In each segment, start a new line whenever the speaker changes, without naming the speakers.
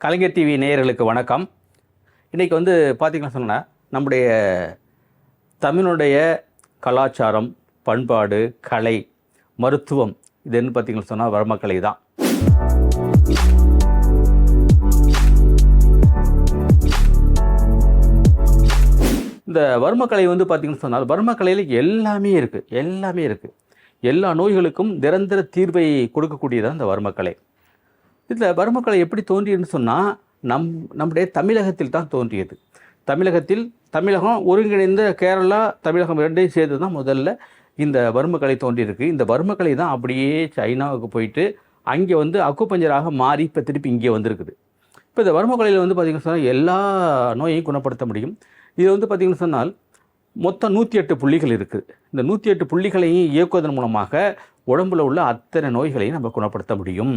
கலைஞர் TV நேயர்களுக்கு வணக்கம். இன்றைக்கி வந்து பார்த்திங்கன்னா சொன்னால் நம்முடைய தமிழுடைய கலாச்சாரம் பண்பாடு கலை மருத்துவம் இது என்ன சொன்னால் வர்மக்கலை தான். இந்த வர்மக்கலை வந்து பார்த்திங்கன்னு சொன்னால் வர்மக்கலையில் எல்லாமே இருக்குது எல்லாமே இருக்குது எல்லா நோய்களுக்கும் நிரந்தர தீர்வை கொடுக்கக்கூடியதான் இந்த வர்மக்கலை இதில் வர்மக்கலை எப்படி தோன்றியதுன்னு சொன்னால் நம் நம்முடைய தமிழகத்தில் தான் தோன்றியது. தமிழகத்தில் தமிழகம் ஒருங்கிணைந்த கேரளா தமிழகம் ரெண்டையும் சேர்த்து தான் முதல்ல இந்த வர்மக்கலை தோன்றியிருக்கு. இந்த வர்மக்கலை தான் அப்படியே சைனாவுக்கு போயிட்டு அங்கே வந்து அக்குப்பஞ்சராக மாறி இப்போ திருப்பி இங்கே வந்திருக்குது. இப்போ இந்த வர்மக்கலையில் வந்து பார்த்திங்கன்னு சொன்னால் எல்லா நோயையும் குணப்படுத்த முடியும். இது வந்து பார்த்திங்கன்னு சொன்னால் மொத்தம் நூற்றி எட்டு புள்ளிகள் இருக்குது இந்த நூற்றி எட்டு புள்ளிகளையும் இயக்குவதன் மூலமாக உடம்புல உள்ள அத்தனை நோய்களையும் நம்ம குணப்படுத்த முடியும்.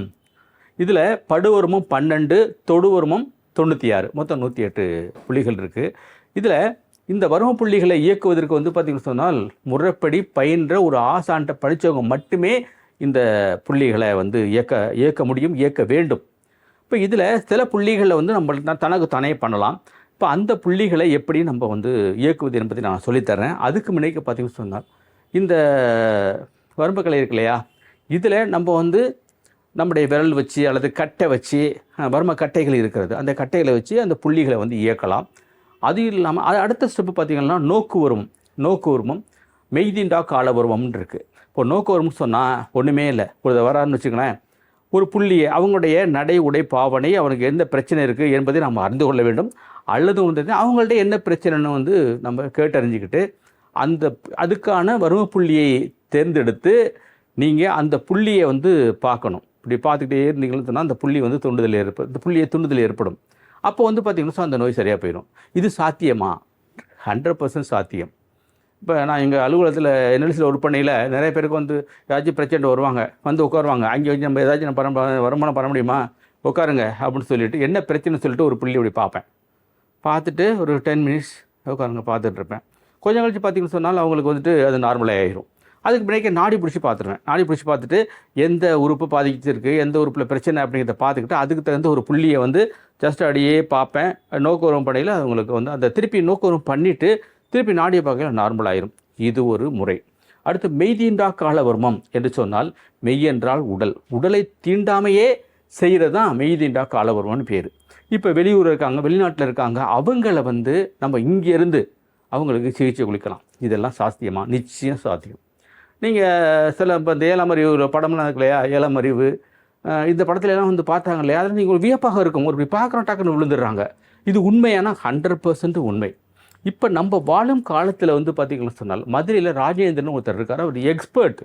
இதில் படுவருமம் பன்னெண்டு தொடுவருமம் தொண்ணூற்றி ஆறு மொத்தம் நூற்றி எட்டு புள்ளிகள் இருக்குது இதில் இந்த வரும புள்ளிகளை இயக்குவதற்கு வந்து பார்த்திங்கன்னு சொன்னால் முறைப்படி பயின்ற ஒரு ஆசான்ட்ட படித்தவங்க மட்டுமே இந்த புள்ளிகளை வந்து இயக்க இயக்க முடியும் இயக்க வேண்டும். இப்போ இதில் சில புள்ளிகளை வந்து நம்ம தனக்கு தானே பண்ணலாம். இப்போ அந்த புள்ளிகளை எப்படி நம்ம வந்து இயக்குவது என்பதை நான் சொல்லித்தரேன் அதுக்கு முன்னாடி பார்த்தீங்கன்னு சொன்னால் இந்த வரும்பக்கலை இருக்கு இல்லையா? இதில் நம்ம வந்து நம்முடைய விரல் வச்சு அல்லது கட்டை வச்சு வர்ம கட்டைகள் இருக்கிறது. அந்த கட்டைகளை வச்சு அந்த புள்ளிகளை வந்து இயக்கலாம். அது இல்லாமல் அது அடுத்த ஸ்டெப்பு பார்த்திங்கன்னா நோக்கு உருவம் நோக்கு உருவம் மெய்திண்டா கால உருவம்னு இருக்குது இப்போ நோக்கு உருவம்னு சொன்னால் ஒன்றுமே இல்லை. ஒரு வரான்னு வச்சுக்கோங்களேன் ஒரு புள்ளியை அவங்களுடைய நடை உடை பாவனை அவனுக்கு எந்த பிரச்சனை இருக்குது என்பதை நம்ம அறிந்து கொள்ள வேண்டும். அல்லது வந்து அவங்கள்ட்ட என்ன பிரச்சனைன்னு வந்து நம்ம கேட்டறிஞ்சிக்கிட்டு அந்த அதுக்கான வறுமை புள்ளியை தேர்ந்தெடுத்து நீங்கள் அந்த புள்ளியை வந்து பார்க்கணும். இப்படி பார்த்துக்கிட்டே இருந்தீங்கன்னு சொன்னால் அந்த புள்ளி வந்து தூண்டுதல் ஏற்படும் இந்த புள்ளியை துண்டுதல் ஏற்படும். அப்போ வந்து பார்த்தீங்கன்னா அந்த நோய் சரியாக போயிடும் இது சாத்தியமா? ஹண்ட்ரட் பர்சன்ட் சாத்தியம். இப்போ நான் எங்கள் அலுவலகத்தில் என்எல்சியில் ஒர்க் பண்ணையில் நிறைய பேருக்கு வந்து ஏதாச்சும் பிரச்சனை வருவாங்க. வந்து உட்காருவாங்க. அங்கே வந்து நம்ம ஏதாச்சும் நம்ம பரம் வருமானம் பண்ண முடியுமா? உட்காருங்க அப்படின்னு சொல்லிட்டு என்ன பிரச்சனை சொல்லிட்டு ஒரு புள்ளி இப்படி பார்ப்பேன். பார்த்துட்டு ஒரு டென் மினிட்ஸ் உட்காருங்க பார்த்துட்டு இருப்பேன். கொஞ்சம் கழிச்சு பார்த்தீங்கன்னு சொன்னால் அவங்களுக்கு வந்துட்டு அது நார்மலாக ஆயிரும். அதுக்கு பின்னாடி நாடி பிடிச்சி பார்த்துருவேன். நாடி பிடிச்சி பார்த்துட்டு எந்த உறுப்பு பாதிச்சிருக்கு எந்த உறுப்பில் பிரச்சனை அப்படிங்கிறத பார்த்துக்கிட்டு அதுக்கு தகுந்த ஒரு புள்ளியை வந்து ஜஸ்ட் அப்படியே பார்ப்பேன். நோக்குவரம் படையில் அவங்களுக்கு வந்து அந்த திருப்பி நோக்குவரம் பண்ணிவிட்டு திருப்பி நாடியை பார்க்கல நார்மல் ஆயிரும். இது ஒரு முறை. அடுத்து மெய்தீண்டா காலவர்மம் என்று சொன்னால் மெய் என்றால் உடல். உடலை தீண்டாமையே செய்கிறது தான் மெய்தீண்டா காலவர்மம்னு பேர். இப்போ வெளியூர் இருக்காங்க வெளிநாட்டில் இருக்காங்க அவங்கள வந்து நம்ம இங்கேருந்து அவங்களுக்கு சிகிச்சை கொடுக்கலாம். இதெல்லாம் சாத்தியமாக நிச்சயம் சாத்தியம். நீங்கள் சில இப்போ இந்த ஏழாம் அறிவு படம்லாம் இருக்கு இல்லையா? ஏழாம் அறிவு. இந்த படத்துல எல்லாம் வந்து பார்த்தாங்க இல்லையா? அதில் நீங்கள் ஒரு வியப்பாக இருக்கும். ஒரு இப்படி பார்க்குறோம் டக்குன்னு விழுந்துடுறாங்க. இது உண்மையான? ஹண்ட்ரட் பர்சன்ட் உண்மை. இப்போ நம்ம வாழும் காலத்தில் வந்து பார்த்தீங்கன்னா சொன்னால் மதுரையில் ராஜேந்திரன் ஒருத்தர் இருக்கார். அவர் எக்ஸ்பர்ட்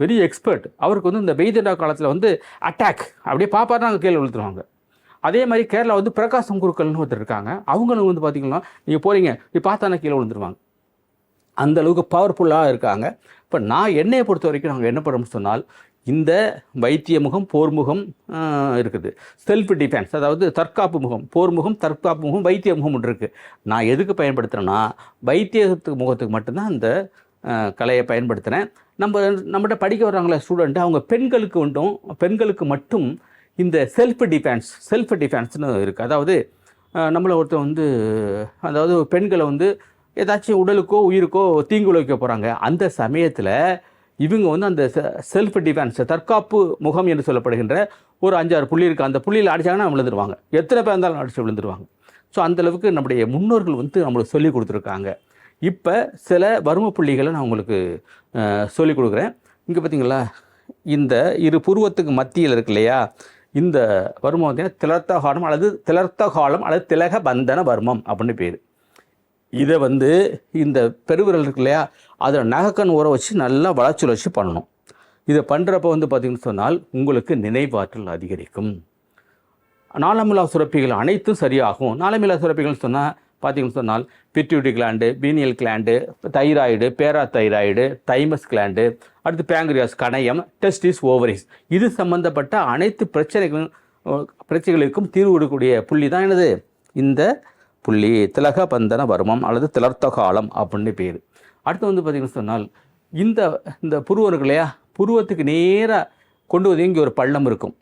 வெரி எக்ஸ்பர்ட் அவருக்கு வந்து இந்த வெய்தண்டா காலத்தில் வந்து அட்டாக் அப்படியே பார்ப்பாரு அங்கே கீழே விழுத்துருவாங்க அதே மாதிரி கேரளா வந்து பிரகாசம் குருக்கள்னு ஒருத்தர் இருக்காங்க. அவங்களும் வந்து பார்த்தீங்கன்னா நீங்கள் போகிறீங்க நீ பார்த்தானா கீழே விழுந்துருவாங்க. அந்த அளவுக்கு பவர்ஃபுல்லாக இருக்காங்க. இப்போ நான் என்னையை பொறுத்த வரைக்கும் நாங்கள் என்ன பண்ணணும்னு சொன்னால் இந்த வைத்திய முகம் போர் முகம் இருக்குது. செல்ஃப் டிஃபென்ஸ் அதாவது தற்காப்பு முகம் போர் முகம் தற்காப்பு முகம் வைத்திய முகம் ஒன்று இருக்குது நான் எதுக்கு பயன்படுத்துகிறேன்னா வைத்தியத்துக்கு முகத்துக்கு மட்டும்தான் அந்த கலையை பயன்படுத்துகிறேன் நம்ம நம்மகிட்ட படிக்க வர்றாங்களே ஸ்டூடெண்ட் அவங்க பெண்களுக்கு உண்டும் பெண்களுக்கு மட்டும் இந்த செல்ஃப் டிஃபென்ஸ் செல்ஃப் டிஃபென்ஸ்னு இருக்குது அதாவது நம்மளை ஒருத்தர் வந்து அதாவது பெண்களை வந்து ஏதாச்சும் உடலுக்கோ உயிருக்கோ தீங்கு விளைவிக்க போகிறாங்க அந்த சமயத்தில் இவங்க வந்து அந்த செல்ஃப் டிஃபென்ஸ் தற்காப்பு முகம் என்று சொல்லப்படுகின்ற ஒரு அஞ்சாறு புள்ளி இருக்குது அந்த புள்ளியில் அடித்தாங்கன்னா விழுந்துருவாங்க. எத்தனை பேர் இருந்தாலும் அடிச்சு விழுந்துருவாங்க. ஸோ அந்த அளவுக்கு நம்முடைய முன்னோர்கள் வந்து நம்மளுக்கு சொல்லி கொடுத்துருக்காங்க. இப்போ சில வறும புள்ளிகளை நான் உங்களுக்கு சொல்லி கொடுக்குறேன். இங்கே பார்த்தீங்களா இந்த இரு புருவத்துக்கு மத்தியில் இருக்கு இல்லையா? இந்த வர்மம் பார்த்தீங்கன்னா திலர்த்தகாலம் அல்லது திலர்த்தகாலம் அல்லது திலக பந்தன வர்மம் அப்படின்னு பேர். இதை வந்து இந்த பெருவிரல் இருக்கு இல்லையா? அதில் நகக்கண் ஊற வச்சு நல்லா வளச்சுழற்சி பண்ணணும். இதை பண்ணுறப்ப வந்து பார்த்திங்கன்னு சொன்னால் உங்களுக்கு நினைவாற்றல் அதிகரிக்கும். நாளமில்லா சுரப்பிகள் அனைத்தும் சரியாகும். நாளமில்லா சுரப்பிகள் சொன்னால் பார்த்தீங்கன்னு சொன்னால் pituitary gland pineal gland thyroid parathyroid thymus gland அடுத்து பேங்க்ரியாஸ் கணையம் டெஸ்டிஸ் ஓவரிஸ் இது சம்பந்தப்பட்ட அனைத்து பிரச்சனைகளும் பிரச்சனைகளுக்கும் தீர்வு கொடுக்கக்கூடிய புள்ளி தான் எனது இந்த புள்ளி திலக பந்தன வர்மம் அல்லது திலர்த்த காலம் அப்படின்னு பேர். அடுத்து வந்து பார்த்திங்கன்னு சொன்னால் இந்த இந்த புருவம் இருக்கு இல்லையா? புருவத்துக்கு நேராக கொண்டு வந்து இங்கே ஒரு பள்ளம் இருக்கும்.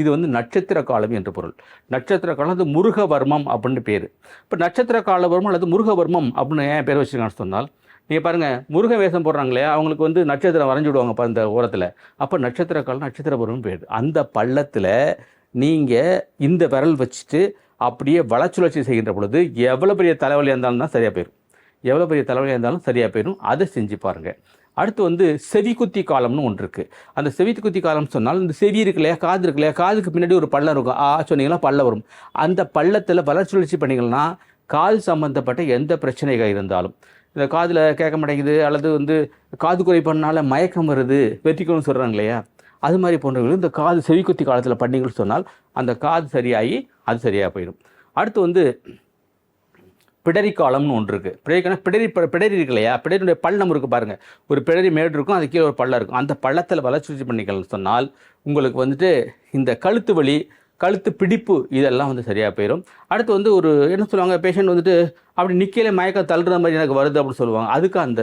இது வந்து நட்சத்திர காலம் என்று பொருள். நட்சத்திர காலம் அது முருகவர்மம் அப்படின்னு பேர். இப்போ நட்சத்திர காலவர்மம் அல்லது முருகவர்மம் அப்படின்னு ஏன் பேர் வச்சுருக்கான்னு சொன்னால் நீங்கள் பாருங்கள் முருக வேஷம் போடுறாங்களே அவங்களுக்கு வந்து நட்சத்திரம் வரைஞ்சி விடுவாங்க இப்போ அந்த ஓரத்தில் அப்போ நட்சத்திர காலம் நட்சத்திரபுரம் பேர். அந்த பள்ளத்தில் நீங்கள் இந்த விரல் வச்சுட்டு அப்படியே வளச்சுழற்சி செய்கின்ற பொழுது எவ்வளோ பெரிய தலைவலியாக இருந்தாலும் தான் சரியாக போயிடும் எவ்வளோ பெரிய தலைவலியாக இருந்தாலும் சரியாக போயிடும் அதை செஞ்சு பாருங்கள் அடுத்து வந்து செவி குத்தி காலம்னு ஒன்று இருக்குது அந்த செவி குத்தி காலம் சொன்னால் இந்த செவி இருக்கு இல்லையா காது இருக்கு இல்லையா காதுக்கு பின்னாடி ஒரு பள்ளம் இருக்கும். ஆ சொன்னீங்கன்னா பள்ளம் வரும். அந்த பள்ளத்தில் வளர்ச்சுழற்சி பண்ணிங்கன்னா காது சம்மந்தப்பட்ட எந்த பிரச்சனைகள் இருந்தாலும் இந்த காதில் கேட்க மாட்டேங்குது அல்லது வந்து காது குறைப்பானால மயக்கம் வருது வெற்றிக்கணும்னு சொல்கிறாங்க இல்லையா அது மாதிரி போன்றவர்கள் இந்த காது செவிக்குத்தி காலத்தில் பண்ணீங்கன்னு சொன்னால் அந்த காது சரியாகி அது சரியாக போயிடும். அடுத்து வந்து பிடரி காலம்னு ஒன்று இருக்குது பிடரிக்கான பிடரி ப- பிடரி இருக்கு இல்லையா? பிடரியுடைய பள்ளம் இருக்குது பாருங்கள் ஒரு பிடரி மேடு இருக்கும் அது கீழே ஒரு பள்ளம் இருக்கும். அந்த பள்ளத்தில் வளர்ச்சி பண்ணிக்கலாம்னு சொன்னால் உங்களுக்கு வந்துட்டு இந்த கழுத்து வலி கழுத்து பிடிப்பு இதெல்லாம் வந்து சரியாக போயிடும். அடுத்து வந்து ஒரு என்ன சொல்லுவாங்க பேஷண்ட் வந்துட்டு அப்படி நிற்கல மயக்கம் தள்ளுற மாதிரி எனக்கு வருது அப்படின்னு சொல்லுவாங்க. அதுக்கு அந்த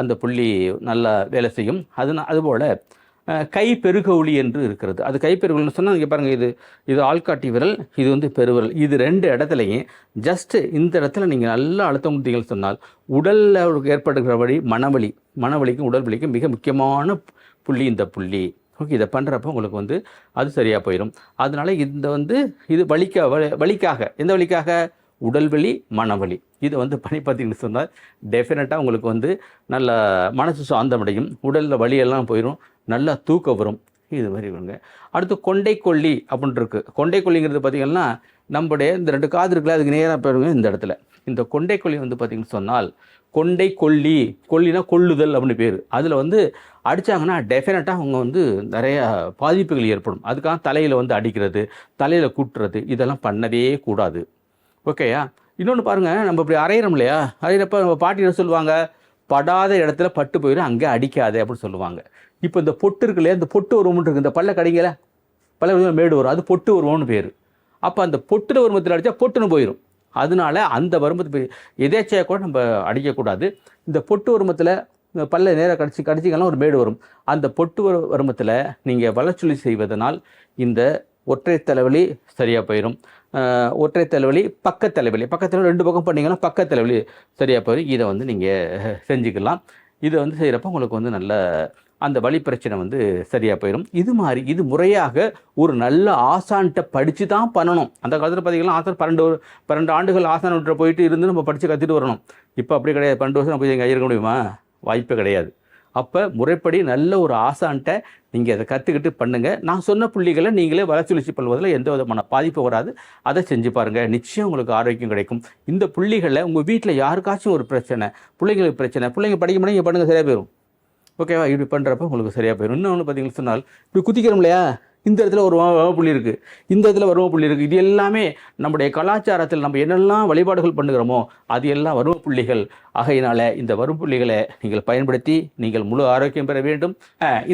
அந்த புள்ளி நல்லா வேலை செய்யும். அது அதுபோல் கை பெருகவுளி என்று இருக்கிறது. அது கை பெருகவுளின்னு சொன்னால் இங்கே பாருங்கள் இது இது ஆள்காட்டி விரல் இது வந்து பெருவிரல். இது ரெண்டு இடத்துலையும் ஜஸ்ட்டு இந்த இடத்துல நீங்கள் நல்லா அழுத்தம் கொடுத்தீங்கன்னு சொன்னால் உடலில் ஏற்படுகிற வழி மனவழி மனவழிக்கும் உடல் வலிக்கும் மிக முக்கியமான புள்ளி இந்த புள்ளி. ஓகே இதை பண்ணுறப்ப உங்களுக்கு வந்து அது சரியாக போயிடும் அதனால் இந்த வந்து இது வலிக்க வ- வலிக்காக எந்த வலிக்காக? உடல் வலி மனவலி. இதை வந்து பண்ணி பார்த்தீங்கன்னு சொன்னால் டெஃபினட்டாக உங்களுக்கு வந்து நல்ல மனசு சாந்தமடையும். உடலில் வலியெல்லாம் போயிடும் நல்லா தூக்கம் வரும். இது மாதிரி வருங்க அடுத்து கொண்டை கொல்லி அப்படின்ட்டுருக்கு கொண்டை கொல்லிங்கிறது பார்த்தீங்கன்னா நம்முடைய இந்த ரெண்டு காது இருக்குல்ல அதுக்கு நேராக போயிருங்க இந்த இடத்துல. இந்த கொண்டை கொல்லி வந்து பார்த்திங்கன்னு சொன்னால் கொண்டை கொல்லி கொல்லினா கொள்ளுதல் அப்படின்னு பேர். அதில் வந்து அடித்தாங்கன்னா டெஃபினட்டாக அவங்க வந்து நிறையா பாதிப்புகள் ஏற்படும். அதுக்காக தலையில் வந்து அடிக்கிறது தலையில் கூட்டுறது இதெல்லாம் பண்ணவே கூடாது. ஓகேயா இன்னொன்று பாருங்கள் நம்ம இப்படி அரைகிறோம் இல்லையா? அரைகிறப்ப நம்ம பாட்டி என்ன சொல்லுவாங்க? படாத இடத்துல பட்டு போயிடும் அங்கே அடிக்காதே அப்படின்னு சொல்லுவாங்க. இப்போ இந்த பொட்டு இருக்கு இல்லையா? இந்த பொட்டு உருவம்னு இருக்குது இந்த பல்ல கடைங்கள பல்ல மேடு வரும். அது பொட்டு உருவம்னு பேர். அப்போ அந்த பொட்டுல உருவத்தில் அடித்தா பொட்டுன்னு போயிடும் அதனால அந்த வருமத்து எதேச்சையாக கூட நம்ம அடிக்கக்கூடாது. இந்த பொட்டு வருமத்தில் இந்த பல்ல நேராக கடிச்சு கடிச்சிக்கலாம் ஒரு மேடு வரும். அந்த பொட்டு வருமத்தில் நீங்கள் வளர்ச்சொலி செய்வதனால் இந்த ஒற்றை தலைவலி சரியாக போயிடும் ஒற்றை தலைவலி பக்க தலைவலி பக்கத்தில் ரெண்டு பக்கம் பண்ணிங்கன்னா பக்க தலைவலி சரியாக போயிடும் இதை வந்து நீங்கள் செஞ்சுக்கலாம். இதை வந்து செய்கிறப்ப உங்களுக்கு வந்து நல்ல அந்த வழி பிரச்சனை வந்து சரியாக போயிடும் இது மாதிரி இது முறையாக ஒரு நல்ல ஆசான்கிட்ட படித்து தான் பண்ணணும். அந்த காலத்தில் பார்த்தீங்கன்னா ஆசான் பன்னெண்டு பன்னெண்டு ஆண்டுகள் ஆசான்கிட்ட போயிட்டு இருந்து நம்ம படித்து கற்றுட்டு வரணும். இப்போ அப்படி கிடையாது. பன்னெண்டு வருஷம் போய் எங்கள் இருக்க முடியுமா? வாய்ப்பே கிடையாது. அப்போ முறைப்படி நல்ல ஒரு ஆசான்ட்ட நீங்கள் அதை கற்றுக்கிட்டு பண்ணுங்கள் நான் சொன்ன புள்ளிகளை நீங்களே வளர்ச்சி பண்ணுவதில் எந்த விதமான பாதிப்பு வராது. அதை செஞ்சு பாருங்கள் நிச்சயம் உங்களுக்கு ஆரோக்கியம் கிடைக்கும். இந்த புள்ளிகளை உங்கள் வீட்டில் யாருக்காச்சும் ஒரு பிரச்சனை பிள்ளைங்களுக்கு பிரச்சனை பிள்ளைங்க படிக்க முடியும் பண்ணுங்கள் சரியாக போயிடும் ஓகேவா? இப்படி பண்ணுறப்ப உங்களுக்கு சரியாக போயிடும் இன்னொன்று பார்த்தீங்கன்னு சொன்னால் இப்படி குதிக்கிறோம் இல்லையா? இந்த இடத்துல ஒரு புள்ளி இருக்குது இந்த இடத்துல வரும புள்ளி இருக்குது இது எல்லாமே நம்முடைய கலாச்சாரத்தில் நம்ம என்னெல்லாம் வழிபாடுகள் பண்ணுகிறோமோ அது எல்லாம் வரும புள்ளிகள் ஆகையினால் இந்த வரும் புள்ளிகளை நீங்கள் பயன்படுத்தி நீங்கள் முழு ஆரோக்கியம் பெற வேண்டும்.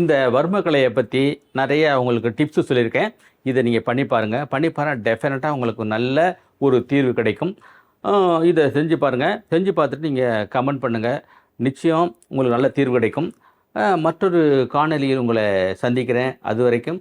இந்த வர்மக்கலையை பற்றி நிறைய உங்களுக்கு டிப்ஸ் சொல்லியிருக்கேன். இதை நீங்கள் பண்ணி பாருங்கள் பண்ணி பாருங்கள் டெஃபினட்டாக உங்களுக்கு நல்ல ஒரு தீர்வு கிடைக்கும். இதை செஞ்சு பாருங்கள் செஞ்சு பார்த்துட்டு நீங்கள் கமெண்ட் பண்ணுங்கள் நிச்சயம் உங்களுக்கு நல்ல தீர்வு கிடைக்கும். மற்றொரு காணொலியில் உங்களை சந்திக்கிறேன். அது வரைக்கும்